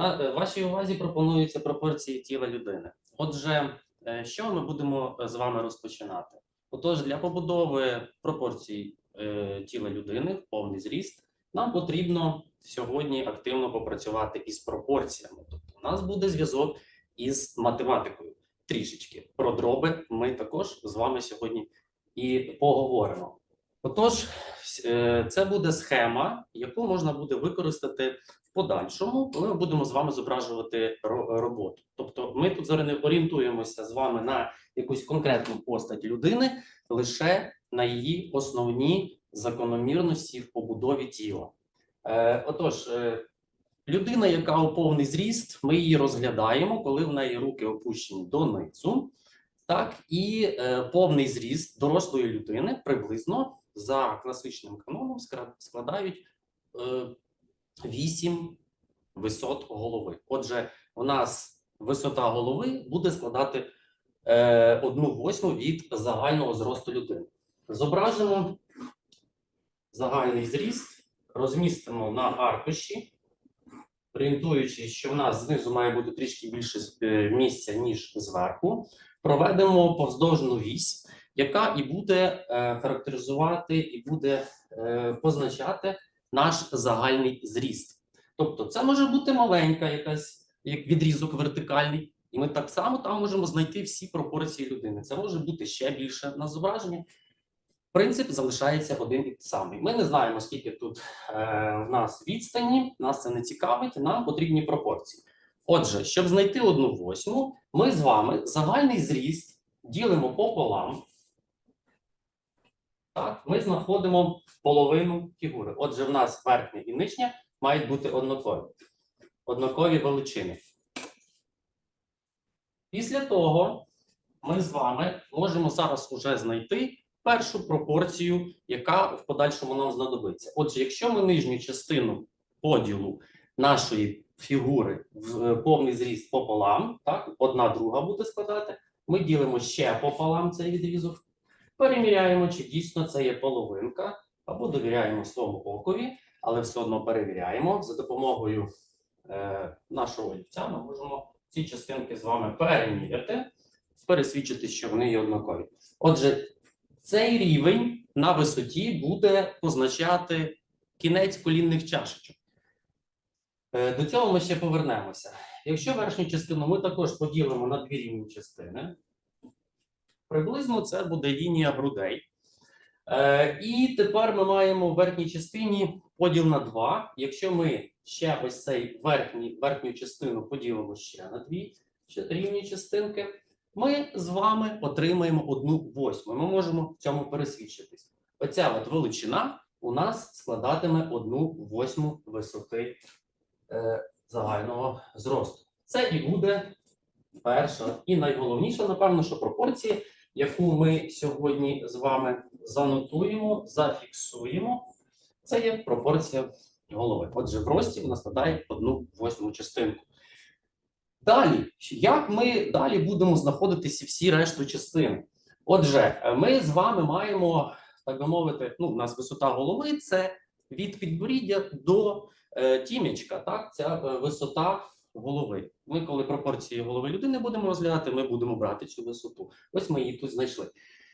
на е, вашій увазі пропонуються пропорції тіла людини. Отже, е, що ми будемо е, з вами розпочинати? Отож, для побудови пропорцій тіла людини в повний зріст нам потрібно сьогодні активно попрацювати із пропорціями. Тобто, у нас буде зв'язок із математикою. Трішечки про дроби ми також з вами сьогодні і поговоримо. Отож, це буде схема, яку можна буде використати подальшому, коли ми будемо з вами зображувати роботу. Тобто, ми тут зараз орієнтуємося з вами на якусь конкретну постать людини, лише на її основні закономірності в побудові тіла. Е, отож, е, людина, яка у повний зріст, ми її розглядаємо, коли в неї руки опущені донизу. Так, і е, повний зріст дорослої людини приблизно за класичним каноном складають е, 8 висот голови. Отже, у нас висота голови буде складати е, 1 восьму від загального зросту людини. Зображимо загальний зріст, розмістимо на аркуші, орієнтуючись, що в нас знизу має бути трішки більше е, місця, ніж зверху. Проведемо повздовжну вісь, яка і буде е, характеризувати і буде позначати наш загальний зріст. Тобто, це може бути маленька якась як відрізок вертикальний, і ми так само там можемо знайти всі пропорції людини. Це може бути ще більше на зображенні. Принцип залишається один і самий. Ми не знаємо, скільки тут е, в нас відстані, нас це не цікавить, нам потрібні пропорції. Отже, щоб знайти одну восьму, ми з вами загальний зріст ділимо пополам. Так, ми знаходимо половину фігури. Отже, в нас верхня і нижня мають бути однакові. Однакові величини. Після того ми з вами можемо зараз уже знайти першу пропорцію, яка в подальшому нам знадобиться. Отже, якщо ми нижню частину поділу нашої фігури в е, повний зріст пополам, так, одна друга буде складати, ми ділимо ще пополам цей відрізок, перевіряємо, чи дійсно це є половинка, або довіряємо своєму окові, але все одно перевіряємо за допомогою е, нашого олівця. Ми можемо ці частинки з вами переміряти, пересвідчити, що вони є однакові. Отже, цей рівень на висоті буде позначати кінець колінних чашечок. Е, До цього ми ще повернемося. Якщо верхню частину ми також поділимо на дві рівні частини, приблизно це буде лінія грудей. Е, І тепер ми маємо в верхній частині поділ на 2. Якщо ми ще ось цей верхній, верхню частину поділимо ще на дві рівні частинки, ми з вами отримаємо одну восьму. Ми можемо в цьому пересвідчитись. Оця от величина у нас складатиме одну восьму висоти е, загального зросту. Це і буде перша і найголовніше, напевно, що пропорції, яку ми сьогодні з вами занотуємо, зафіксуємо. Це є пропорція голови. Отже, в рості вона складає одну восьму частинку. Далі, як ми далі будемо знаходитися всі решту частини? Отже, ми з вами маємо, так би мовити, ну, у нас висота голови це від підборіддя до е, тім'ячка, так, ця е, висота голови. Ми, коли пропорції голови людини будемо розглядати, ми будемо брати цю висоту. Ось ми її тут знайшли.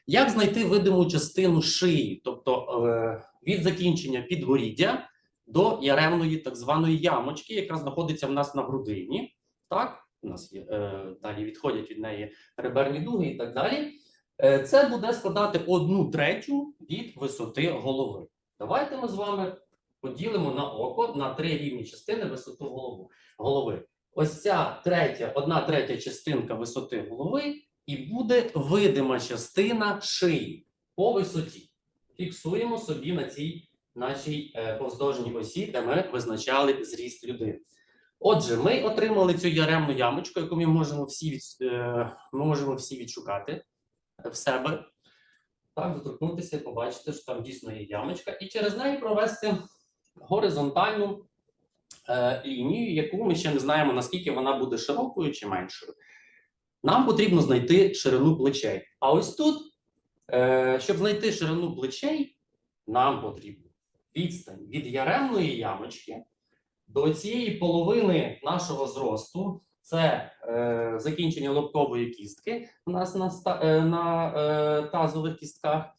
Як знайти видиму частину шиї, тобто е, від закінчення підборіддя до яремної так званої ямочки, яка знаходиться в нас на грудині? Так, у нас є е, далі відходять від неї реберні дуги і так далі. Е, це буде складати одну третю від висоти голови. Давайте ми з вами поділимо на око на три рівні частини висоту голови. голови. Ось ця третя, одна третя частинка висоти голови, і буде видима частина шиї по висоті. Фіксуємо собі на цій нашій е, повздовжній осі, де ми визначали зріст людини. Отже, ми отримали цю яремну ямочку, яку ми можемо всі від, е, ми можемо всі відшукати в себе. Так, доторкнутися і побачити, що там дійсно є ямочка, і через неї провести горизонтальну е, лінію, яку ми ще не знаємо, наскільки вона буде широкою чи меншою. Нам потрібно знайти ширину плечей. А ось тут, е, щоб знайти ширину плечей, нам потрібно відстань від яремної ямочки До цієї половини нашого зросту це е, закінчення лобкової кістки у нас на, тазових кістках.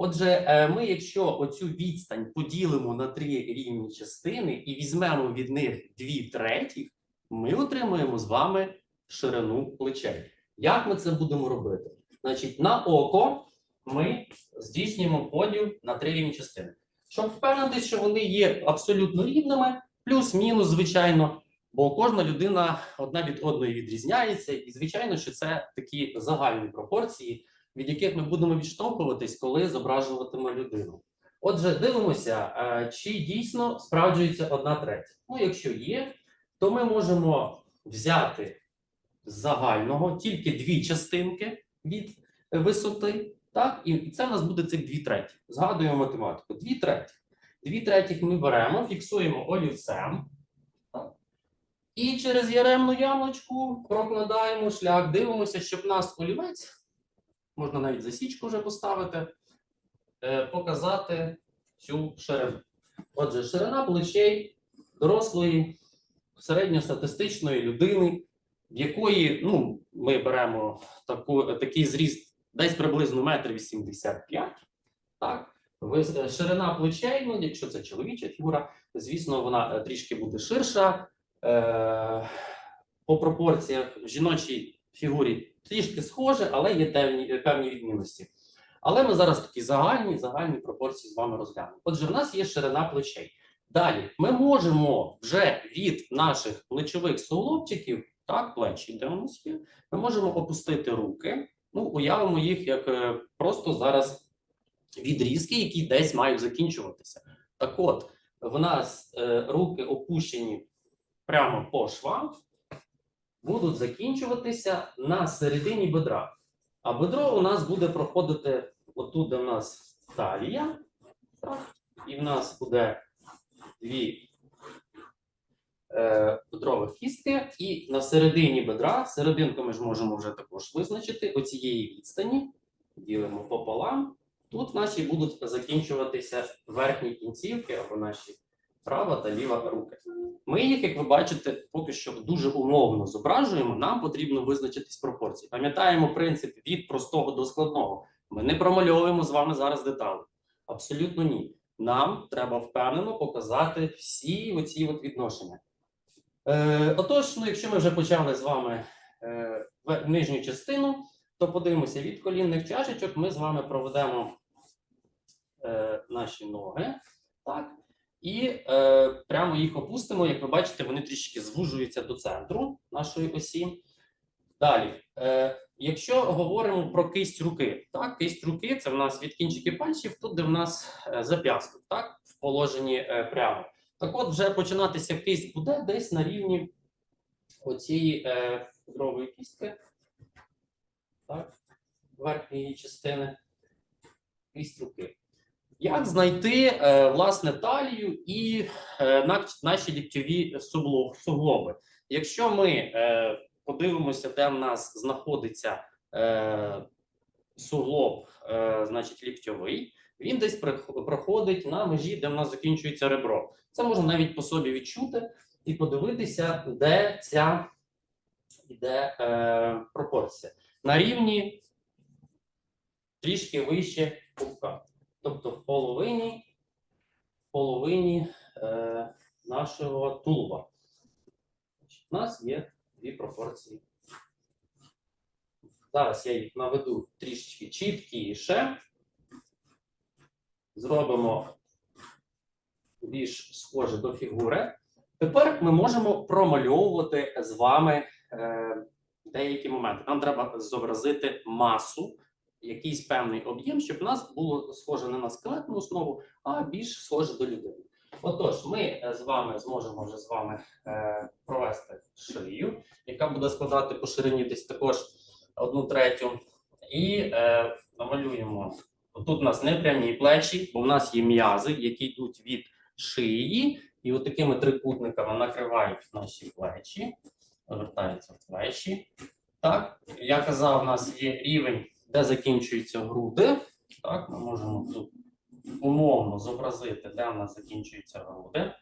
Отже, е, ми, якщо оцю відстань поділимо на три рівні частини і візьмемо від них дві третіх, ми отримуємо з вами ширину плечей. Як ми це будемо робити? Значить, на око ми здійснюємо поділ на три рівні частини. Щоб впевнитися, що вони є абсолютно рівними, плюс-мінус, звичайно, бо кожна людина одна від одної відрізняється, і звичайно, що це такі загальні пропорції, від яких ми будемо відштовхуватись, коли зображуватиме людину. Отже, дивимося, е, чи дійсно справджується одна третя. Ну, якщо є, то ми можемо взяти з загального тільки дві частинки від висоти, так, і це в нас буде цих дві треті. Згадуємо математику. Дві треті. Дві третіх ми беремо, фіксуємо олівцем. І через яремну ямочку прокладаємо шлях, дивимося, щоб нас олівець, можна навіть засічку вже поставити, е, показати цю ширину. Отже, ширина плечей дорослої середньостатистичної людини, в якої ну, ми беремо таку, такий зріст десь приблизно метр вісімдесят п'ять. Так, ширина плечей, ну, якщо це чоловіча фігура, звісно, вона е, трішки буде ширша. Е, по пропорціях жіночій фігурі трішки схоже, але є певні, певні відмінності. Але ми зараз такі загальні, загальні пропорції з вами розглянемо. Отже, в нас є ширина плечей. Далі ми можемо вже від наших плечових суглобчиків, так, плечі, де у нас є, ми можемо опустити руки. Ну, уявимо їх як е, просто зараз відрізки, які десь мають закінчуватися. Так от, в нас е, руки опущені прямо по швам, будуть закінчуватися на середині бедра. А бедро у нас буде проходити отут, де в нас талія, і в нас буде дві е, бедрових кістки, і на середині бедра, серединку ми ж можемо вже також визначити оцієї відстані, ділимо пополам. Тут наші будуть закінчуватися верхні кінцівки або наші права та ліва руки. Ми їх, як ви бачите, поки що дуже умовно зображуємо. Нам потрібно визначитись пропорції. Пам'ятаємо принцип від простого до складного. Ми не промальовуємо з вами зараз деталі. Абсолютно ні. Нам треба впевнено показати всі оці от відношення. Е, отож, ну, якщо ми вже почали з вами е, нижню частину, то подивимося від колінних чашечок. Ми з вами проведемо е, наші ноги. Так, і е, прямо їх опустимо. Як ви бачите, вони трішки звужуються до центру нашої осі. Далі, е, якщо говоримо про кисть руки, так, кисть руки це в нас від кінчиків пальців, тут де в нас е, зап'ясток, так, в положенні е, прямо. Так от, вже починатися кисть буде десь на рівні оцієї е, бедрової кістки, так, верхньої частини, кисть руки. Як знайти е, власне талію і е, наші ліктьові суглоби? Якщо ми е, подивимося, де в нас знаходиться суглоб, значить ліктьовий, він десь проходить на межі, де в нас закінчується ребро. Це можна навіть по собі відчути і подивитися, де ця іде е, пропорція. На рівні трішки вище пупка. Тобто в половині, в половині е, нашого тулуба. У нас є дві пропорції. Зараз я їх наведу трішечки чіткіше. Зробимо більш схоже до фігури. Тепер ми можемо промальовувати з вами е, деякі моменти. Нам треба зобразити масу якийсь певний об'єм, щоб в нас було схоже не на скелетну основу, а більш схоже до людини. Отож, ми е, з вами зможемо вже з вами е, провести шию, яка буде складати по ширині десь також одну третю. І е, намалюємо. Тут у нас не прямі плечі, бо в нас є м'язи, які йдуть від шиї, і от такими трикутниками накривають наші плечі, повертаються в плечі. Так, я казав, у нас є рівень де закінчуються груди. Так, ми можемо умовно зобразити, де в нас закінчуються груди.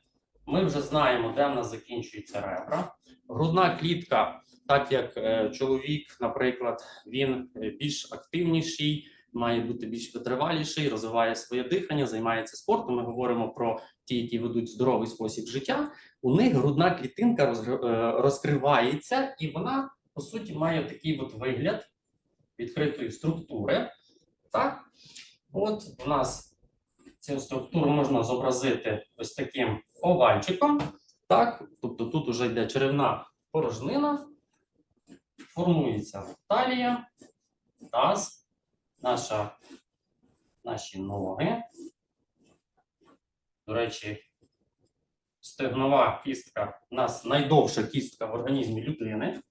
ми вже знаємо, де в нас закінчується ребра. Грудна клітка, так як е, чоловік, наприклад, він е, більш активніший, має бути більш витриваліший, розвиває своє дихання, займається спортом. Ми говоримо про ті, які ведуть здоровий спосіб життя. У них грудна клітинка е, розкривається, і вона по суті має такий от вигляд відкритої структури. Так, от у нас цю структуру можна зобразити ось таким овальчиком. Так, тобто тут вже йде черевна порожнина, формується талія, таз, наша, наші ноги. До речі, стегнова кістка у нас найдовша кістка в організмі людини.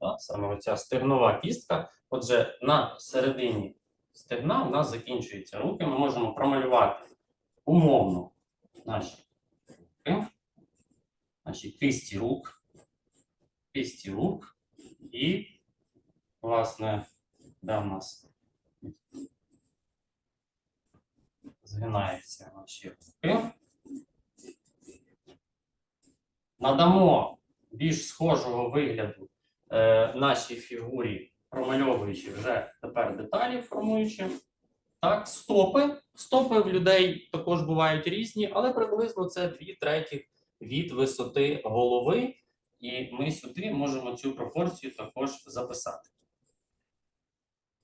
Так, саме оця стегнова кістка. Отже, на середині стегна у нас закінчуються руки. Ми можемо промалювати умовно наші руки, наші кисті рук, кисті рук і, власне, де в нас згинаються наші руки. Надамо більш схожого вигляду е, нашій фігурі, промальовуючи вже тепер деталі, формуючи. Так, стопи. Стопи в людей також бувають різні, але приблизно це дві третіх від висоти голови. І ми сюди можемо цю пропорцію також записати.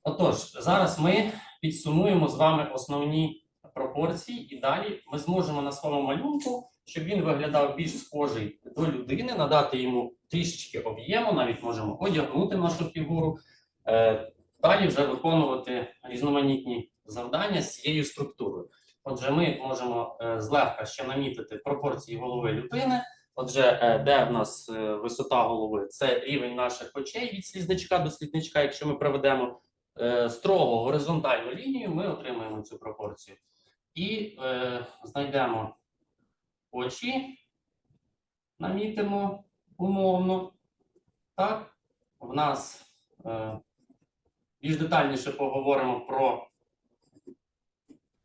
Отож, зараз ми підсумуємо з вами основні пропорції, і далі ми зможемо на своєму малюнку, щоб він виглядав більш схожий до людини, надати йому трішечки об'єму, навіть можемо одягнути нашу фігуру. Е, Далі вже виконувати різноманітні завдання з цією структурою. Отже, ми можемо е, злегка ще намітити пропорції голови людини. Отже, е, де в нас висота голови? Це рівень наших очей від слізничка до слізничка. Якщо ми проведемо строго горизонтальну лінію, ми отримаємо цю пропорцію. І е, знайдемо очі, намітимо умовно. Так, в нас е, більш детальніше поговоримо про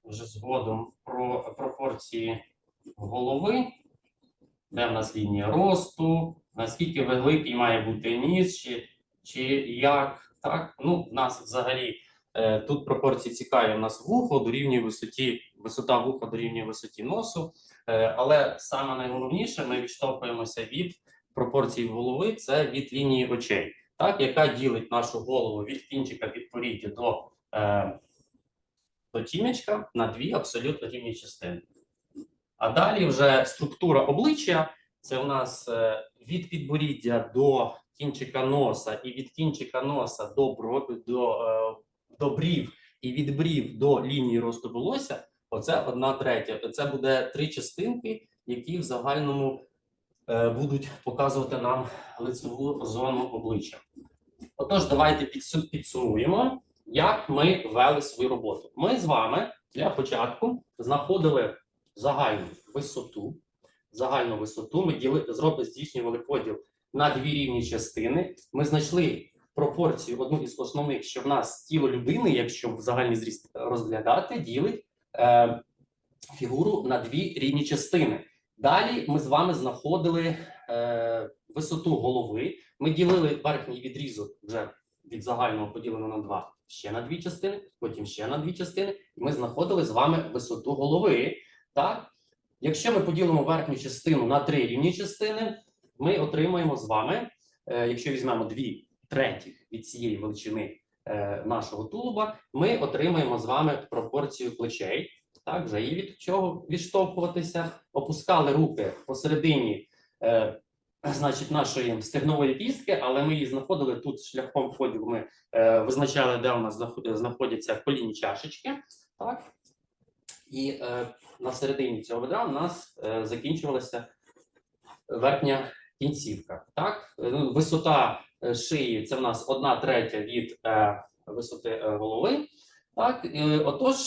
вже згодом про пропорції голови, де в нас лінія росту, наскільки великий має бути ніс, чи, чи як. Так, ну, в нас взагалі тут пропорції цікаві. У нас вухо дорівнює висоті, висота вуха дорівнює висоті носу. Е, але саме найголовніше, ми відштовхуємося від пропорцій голови, це від лінії очей, так, яка ділить нашу голову від кінчика підпоріддя до, е, до тімечка на дві абсолютно рівні частини. А далі вже структура обличчя це у нас е, від підборіддя до кінчика носа, і від кінчика носа до, бро- до, е, до брів, і від брів до лінії росту волосся. Оце одна третя. Це буде три частинки, які в загальному е, будуть показувати нам лицеву зону обличчя. Отож, давайте підсумуємо, як ми вели свою роботу. Ми з вами для початку знаходили загальну висоту. Загальну висоту ми діли, здійснювали поділ на дві рівні частини. Ми знайшли пропорцію одну із основних, що в нас тіло людини, якщо в загальний зріст розглядати, ділить е, фігуру на дві рівні частини. Далі ми з вами знаходили е, висоту голови. Ми ділили верхній відрізок вже від загального поділено на два ще на дві частини, потім ще на дві частини. І ми знаходили з вами висоту голови. Так, якщо ми поділимо верхню частину на три рівні частини, ми отримаємо з вами, е, якщо візьмемо дві третіх від цієї величини е, нашого тулуба, ми отримаємо з вами пропорцію плечей. Так, вже є від чого відштовхуватися. Опускали руки посередині, е, значить, нашої стегнової кістки, але ми її знаходили тут шляхом поділу. Ми е, визначали, де у нас знаходяться колінні чашечки. Так, і е, на середині цього бедра у нас е, закінчувалася верхня кінцівка. Так, висота шиї це в нас одна третя від е, висоти е, голови. Так, е, отож,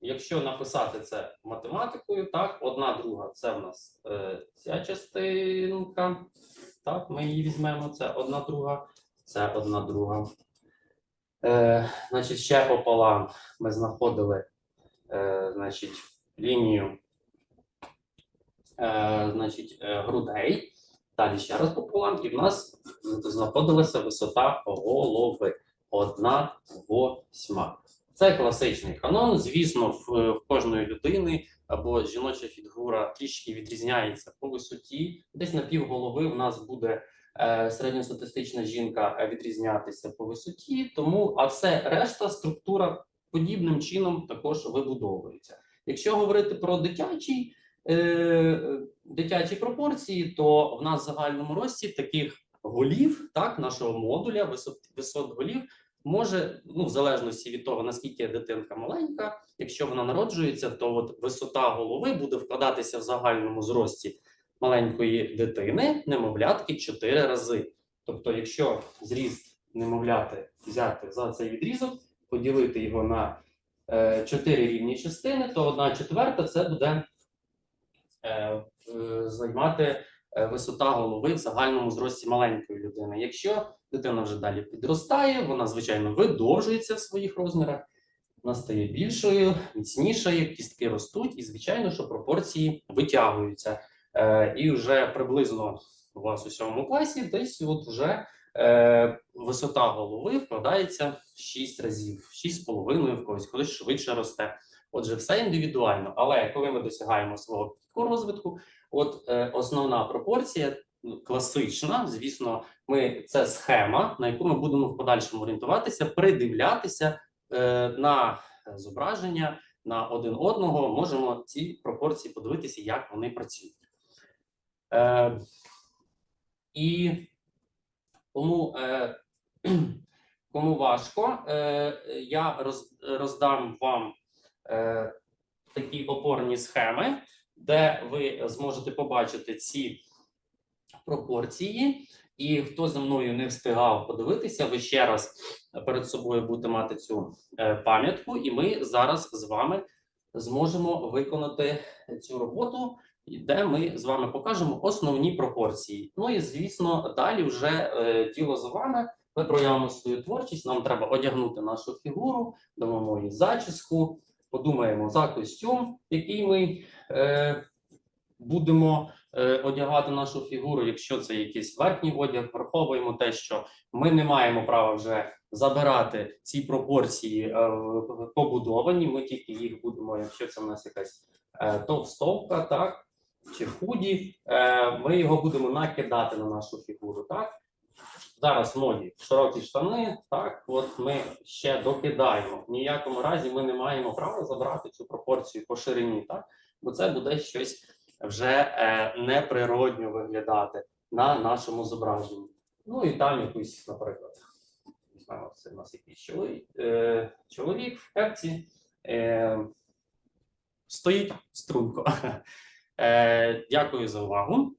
якщо написати це математикою, так, одна друга це в нас е, ця частинка. Так, ми її візьмемо. Це одна друга, це одна друга. Е, значить, ще пополам ми знаходили е, значить, лінію е, значить, е, грудей. Далі ще раз пополам, і в нас знаходилася висота голови одна восьма. Це класичний канон. Звісно, в, в кожної людини або жіноча фігура трішки відрізняється по висоті. Десь на пів голови в нас буде е, середньостатистична жінка відрізнятися по висоті, тому а все решта структура подібним чином також вибудовується. Якщо говорити про дитячий, е, дитячі пропорції, то в нас в загальному рості таких голів, так, нашого модуля, висот, висот голів, може, ну, в залежності від того, наскільки дитинка маленька, якщо вона народжується, то от висота голови буде вкладатися в загальному зрості маленької дитини, немовлятки 4 рази. Тобто, якщо зріст немовляти взяти за цей відрізок, поділити його на е, 4 рівні частини, то 1 четверта це буде е, займати е, висота голови в загальному зрості маленької людини. Якщо дитина вже далі підростає, вона звичайно видовжується в своїх розмірах, вона стає більшою, міцнішою, кістки ростуть, і звичайно, що пропорції витягуються. Е, і вже приблизно у вас у сьомому класі десь от вже е, висота голови вкладається в 6 разів, 6,5 в когось, коли швидше росте. Отже, все індивідуально. Але коли ми досягаємо свого розвитку, от е, основна пропорція ну, класична, звісно, ми це схема, на яку ми будемо в подальшому орієнтуватися, придивлятися е, на зображення на один одного. Можемо ці пропорції подивитися, як вони працюють. Е, і кому, е, кому важко, е, я роз, роздам вам е, такі опорні схеми, де ви зможете побачити ці пропорції. І хто за мною не встигав подивитися, ви ще раз перед собою будете мати цю е, пам'ятку, і ми зараз з вами зможемо виконати цю роботу, де ми з вами покажемо основні пропорції. Ну і звісно, далі вже е, діло за вами. Ми проявимо свою творчість. Нам треба одягнути нашу фігуру, дамо їй зачіску, подумаємо за костюм, який ми е, будемо е, одягати нашу фігуру. Якщо це якийсь верхній одяг, враховуємо те, що ми не маємо права вже забирати ці пропорції е, побудовані. Ми тільки їх будемо, якщо це в нас якась е, товстовка, так чи худі, е, ми його будемо накидати на нашу фігуру. Так зараз в моді широкі штани. Так, от ми ще докидаємо. В ніякому разі ми не маємо права забрати цю пропорцію по ширині, так бо це буде щось вже е, неприродньо виглядати на нашому зображенні. Ну і там якусь, наприклад, візьмемо це у нас якийсь чоловік, е, чоловік в кепці е, стоїть струнко. Е, дякую за увагу.